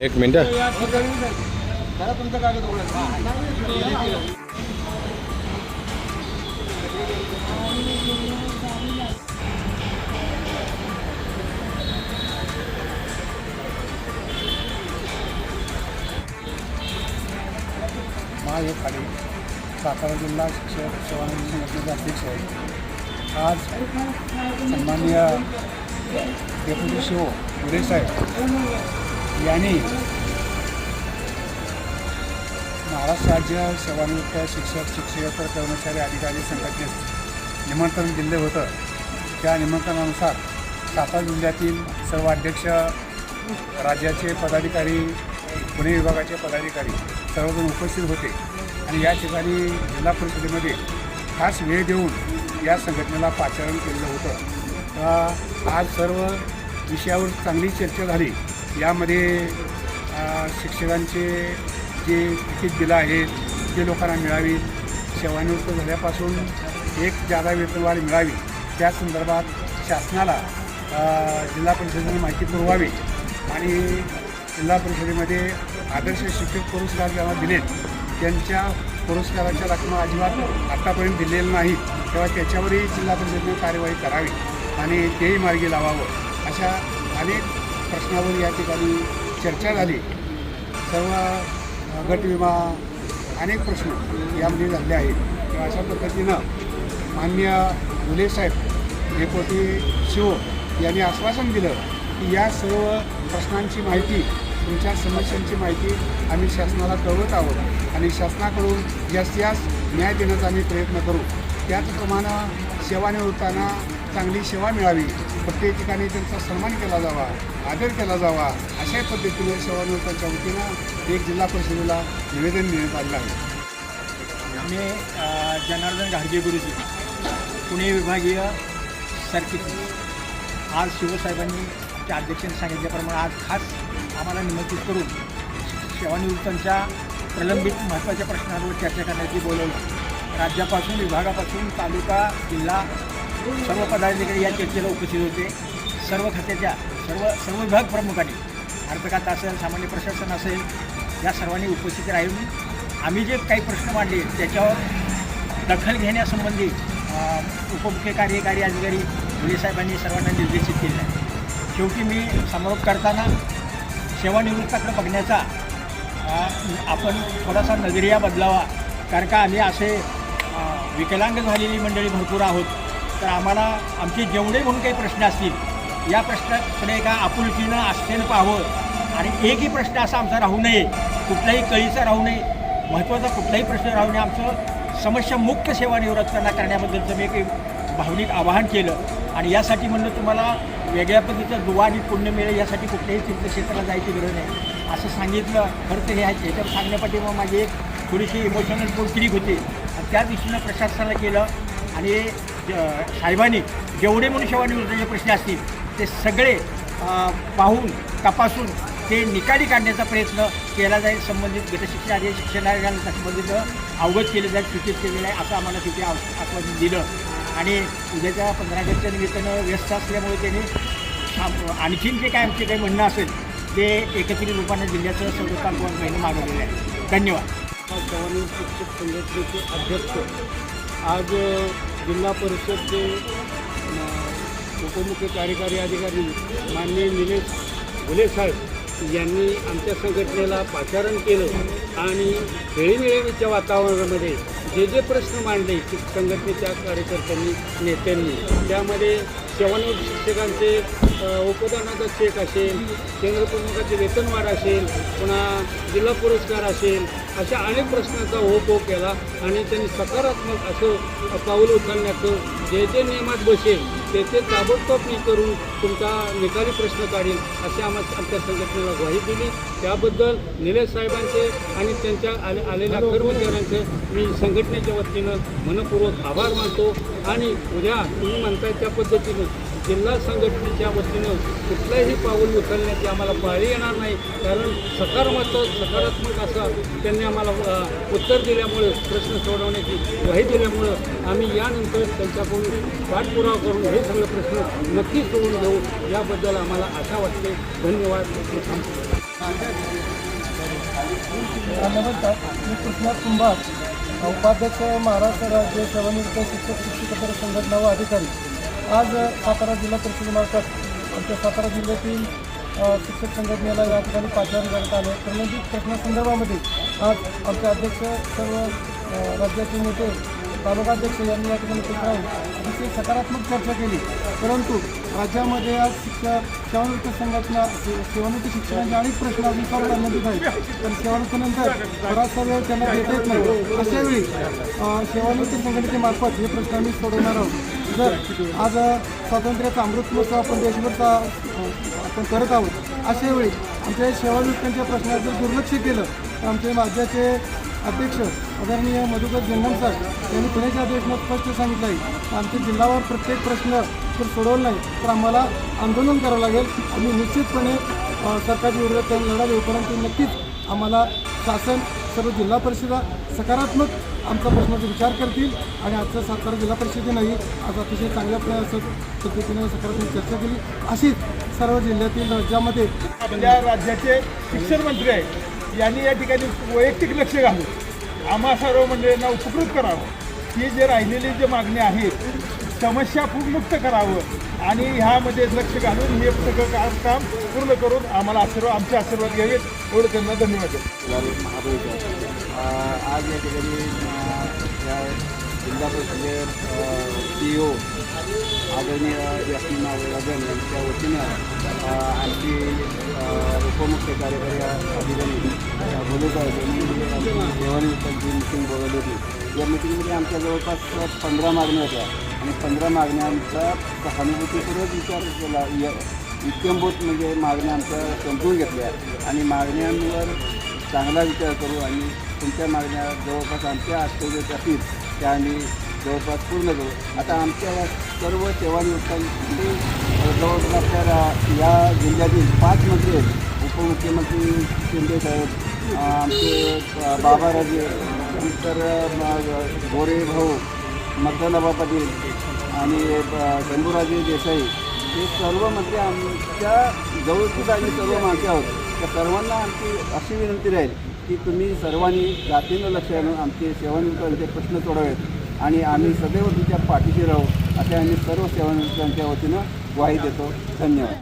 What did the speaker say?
एक मिनटं जरा तुमचं कागद महादेव खाडे सातारा जिल्हा शिक्षक सेवानिवृत्त संघटनेचे अध्यक्ष आहे आज सन्माननीय डेप्युटी शिओ गुरे साहेब यांनी महाराष्ट्र राज्य सेवानिवृत्त शिक्षक शिक्षकेतर कर्मचारी अधिकारी संघटनेस निमंत्रण दिले होतं. त्या निमंत्रणानुसार सातारा जिल्ह्यातील सर्व अध्यक्ष राज्याचे पदाधिकारी पुणे विभागाचे पदाधिकारी सर्वजण उपस्थित होते आणि या ठिकाणी जिल्हा परिषदेमध्ये खास वेळ देऊन या संघटनेला पाचारण केलेलं होतं. आज सर्व विषयावर चांगली चर्चा झाली. यामध्ये शिक्षकांचे जे तिकीट बिलं आहेत ते लोकांना मिळावी सेवानिवृत्त झाल्यापासून एक जादा वेतनवाढ मिळावी त्या संदर्भात शासनाला जिल्हा परिषदेने माहिती पुरवावी आणि जिल्हा परिषदेमध्ये आदर्श शिक्षक पुरस्कार ज्यांना दिलेत त्यांच्या पुरस्काराच्या रकमा अजिबात आत्तापर्यंत दिलेल्या नाहीत तेव्हा त्याच्यावरही जिल्हा परिषदेने कार्यवाही करावी आणि तेही मार्गी लावावं अशा अनेक प्रश्नावर या ठिकाणी चर्चा झाली. सर्व अ, गट विमा अनेक प्रश्न यामध्ये झाले आहेत. अशा पद्धतीनं मान्य मुले साहेब डेपोटी शिव यांनी आश्वासन दिलं की या सर्व प्रश्नांची माहिती तुमच्या समस्यांची माहिती आम्ही शासनाला कळवत आहोत आणि शासनाकडून जास्तीत जास्त न्याय देण्याचा आम्ही प्रयत्न करू. त्याचप्रमाणे सेवानिवृत्तांना चांगली सेवा मिळावी. प्रत्येक ठिकाणी त्यांचा सन्मान केला जावा आदर केला जावा अशा पद्धतीने सेवानिवृत्तांच्या वतीनं एक जिल्हा परिषदेला निवेदन देण्यात आलेलं आहे. मी जनार्दन घाडगे गुरुजी पुणे विभागीय सर्किट आज शिवसाहेबांनी आमच्या अध्यक्षांनी सांगितल्याप्रमाणे आज खास आम्हाला निमंत्रित करून सेवानिवृत्तांच्या प्रलंबित महत्त्वाच्या प्रश्नांवर चर्चा करण्याची बोलवलं. राज्यापासून विभागापासून तालुका जिल्हा सर्व पदाधिकारी या चर्चेला उपस्थित होते. सर्व खात्याच्या सर्व सर्व विभाग प्रमुखांनी अर्थकात असेल सामान्य प्रशासन असेल या सर्वांनी उपस्थित राहून आम्ही जे काही प्रश्न मांडले त्याच्यावर दखल घेण्यासंबंधी उपमुख्य कार्यकारी अधिकारी मुले साहेबांनी सर्वांना निर्देशित केले. आहे शेवटी मी समारोप करताना सेवानिवृत्ताकडे बघण्याचा आपण थोडासा नजरिया बदलावा कारण का आम्ही असे विकलांग झालेली मंडळी भरपूर आहोत. तर आम्हाला आमचे जेवढे म्हणून काही प्रश्न असतील या प्रश्नाकडे एका आपुलकीनं आस्थेनं पाहावं. आणि एकही प्रश्न असा आमचा राहू नये कुठलाही कळीचा राहू नये महत्त्वाचा कुठलाही प्रश्न राहू नये आमचं समस्या मुक्त सेवा निवृत्तांना करण्याबद्दलचं मी एक भावनिक आवाहन केलं. आणि यासाठी म्हणलं तुम्हाला वेगळ्या पद्धतीचा दुवा आणि पुण्य मिळेल यासाठी कुठल्याही तीर्थक्षेत्राला जायची गरज नाही. असं सांगितलं खरं तर हे आहे याच्यावर सांगण्यापाठी मग माझी एक थोडीशी इमोशनल पोर्किरिक होती. आणि त्या दिशेनं प्रशासनाला केलं. आणि साहेबांनी जेवढे म्हणून सेवानिवृत्तीचे प्रश्न असतील ते सगळे पाहून तपासून ते निकाली काढण्याचा प्रयत्न केला जाईल संबंधित गटशिक्षण आणि शिक्षणाला संबंधित अवगत केले जाईल सूचित केलेलं आहे असं आम्हाला तिथे आश्वासन दिलं. आणि उद्याच्या पंधरा ऑगस्टच्या निमित्तानं व्यस्त असल्यामुळे त्यांनी आणखीन जे काय आमचे काही म्हणणं असेल ते एकत्रित रूपाने जिल्ह्याचं सर्वकाल महिने मागवलेलं आहे. धन्यवाद. जवानी शिक्षक संघटनेचे अध्यक्ष. आज जिल्हा परिषदचे उपमुख्य कार्यकारी अधिकारी माननीय निलेश भुले साहेब यांनी आमच्या संघटनेला पाचारण केलं आणि खेळीमेळीच्या वातावरणामध्ये जे जे प्रश्न मांडले संघटनेच्या कार्यकर्त्यांनी नेत्यांनी त्यामध्ये सेवानिवृत्त शिक्षकांचे उपदानाचा चेक असेल केंद्र प्रमुखाचे वेतनवाढ असेल पुन्हा जिल्हा पुरस्कार असेल अशा अनेक प्रश्नांचा ओप ओप केला आणि त्यांनी सकारात्मक असं पाऊल उचलण्याचं जे जे नियमात बसेल ते ते ताबडतोब मी करून तुमचा निकाली प्रश्न काढील अशी आम्हा आमच्या संघटनेला ग्वाही दिली. त्याबद्दल निलेश साहेबांचे आणि त्यांच्या आले आलेल्या कर्मचाऱ्यांचे मी संघटनेच्या वतीनं मनपूर्वक आभार मानतो आणि उद्या तुम्ही म्हणताय त्या पद्धतीनं जिल्हा संघटनेच्या वतीनं कुठलंही पाऊल उचलण्याची आम्हाला पाळी येणार नाही. कारण सकारात्मक सकारात्मक असं त्यांनी आम्हाला उत्तर दिल्यामुळे प्रश्न सोडवण्याची ग्वाही दिल्यामुळं आम्ही यानंतर त्यांच्याकडून पाठपुरावा करून हे सगळे प्रश्न नक्की सोडून घेऊ याबद्दल आम्हाला आशा वाटते. धन्यवाद. नमस्कार मी कुंभार उपाध्यक्ष महाराष्ट्र राज्य सेवानिवृत्त शिक्षक शिक्षकेतर संघटना व अधिकारी आज सातारा जिल्हा परिषदेमार्फत आमच्या सातारा जिल्ह्यातील शिक्षक संघटनेला या ठिकाणी पाचारण करण्यात आलं. प्रलंबित प्रश्नासंदर्भामध्ये आज आमचे अध्यक्ष सर्व राज्याचे नेते तालुकाध्यक्ष यांनी या ठिकाणी उपस्थित अतिशय सकारात्मक चर्चा केली. परंतु राज्यामध्ये आज शिक्षक सेवानिवृत्त संघटना सेवानिवृत्त शिक्षकांचे अनेक प्रश्न अजून संबंधित करण्यात आहेत. पण सेवानिवृत्तीनंतर बराचसा वेळ त्यांना देता येत नाही. अशावेळी सेवानिवृत्त संघटनेच्या मार्फत हे प्रश्न आम्ही सोडवणार आहोत. जर आज स्वातंत्र्याचा अमृत महोत्सव आपण देशभरचा आपण करत आहोत. अशा वेळी आमच्या सेवानिवृत्तांच्या प्रश्नात जर दुर्लक्ष केलं तर आमचे राज्याचे अध्यक्ष आदरणीय मधुकर जंगम सर यांनी पुण्याच्या अधिवेशनात स्पष्ट सांगितलं आहे आमच्या जिल्ह्यावर प्रत्येक प्रश्न जर सोडवला नाही तर आम्हाला आंदोलन करावं लागेल. आम्ही निश्चितपणे सरकारच्या विरोधात लढा देऊ परंतु नक्कीच आम्हाला शासन सर्व जिल्हा परिषदा सकारात्मक आमच्या प्रश्नाचा विचार करतील आणि आजच्या सातारा जिल्हा परिषदेनंही आज अतिशय चांगल्या पद्धतीने सकारात्मक चर्चा केली. अशीच सर्व जिल्ह्यातील राज्यामध्ये आपल्या राज्याचे शिक्षण मंत्री आहे यांनी या ठिकाणी वैयक्तिक लक्ष घालून आम्हा सर्व मंडळींना उपकृत करावं. ही जे राहिलेली जे मागणी आहेत समस्या मुक्त करावं आणि ह्यामध्ये लक्ष घालून हे सगळं काम पूर्ण करून आम्हाला आशीर्वाद आमचे आशीर्वाद घ्यावेत. एवढं त्यांना धन्यवाद आज या ठिकाणी या जिल्हा परिषदे सी ओ आदरणीय यास्मिना राजन यांच्या वतीनं आणखी आमची उपमुख्य कार्यकारी अधिकारी बोलत भोले साहेब यांनी मिटिंग बोलवली होती. या मिटिंगमध्ये आमच्या जवळपास पंधरा मागण्या होत्या. आणि पंधरा मागण्यांचा सहानुभूतीपूर्वक विचार केला. या इत्यंभूत म्हणजे मागण्या आमच्या समजून घेतल्या. आणि मागण्यांवर चांगला विचार करू आणि तुमच्या मागण्या जवळपास आमच्या आश्चर्यात असतील त्या आम्ही जवळपास पूर्ण करू. आता आमच्या या सर्व सेवानिवृत्तांची जवळपास आपल्या या जिल्ह्यातील पाच मंत्री आहेत. उपमुख्यमंत्री शिंदे साहेब आमचे बाबाराजे नंतर गोरे भाऊ मतदानबा पाटील आणि अ, शंभूराजे देसाई हे सर्व मंत्री आमच्या जवळचीच आम्ही सर्व माणसं आहोत. त्या सर्वांना आमची अशी विनंती राहील की तुम्ही सर्वांनी जातीनं लक्ष घालून आमचे सेवानिवृत्तांचे प्रश्न सोडवेत आणि आम्ही सदैव तुमच्या पाठीशी राहू असे आम्ही सर्व सेवानिवृत्तांच्या वतीनं ग्वाही देतो. धन्यवाद.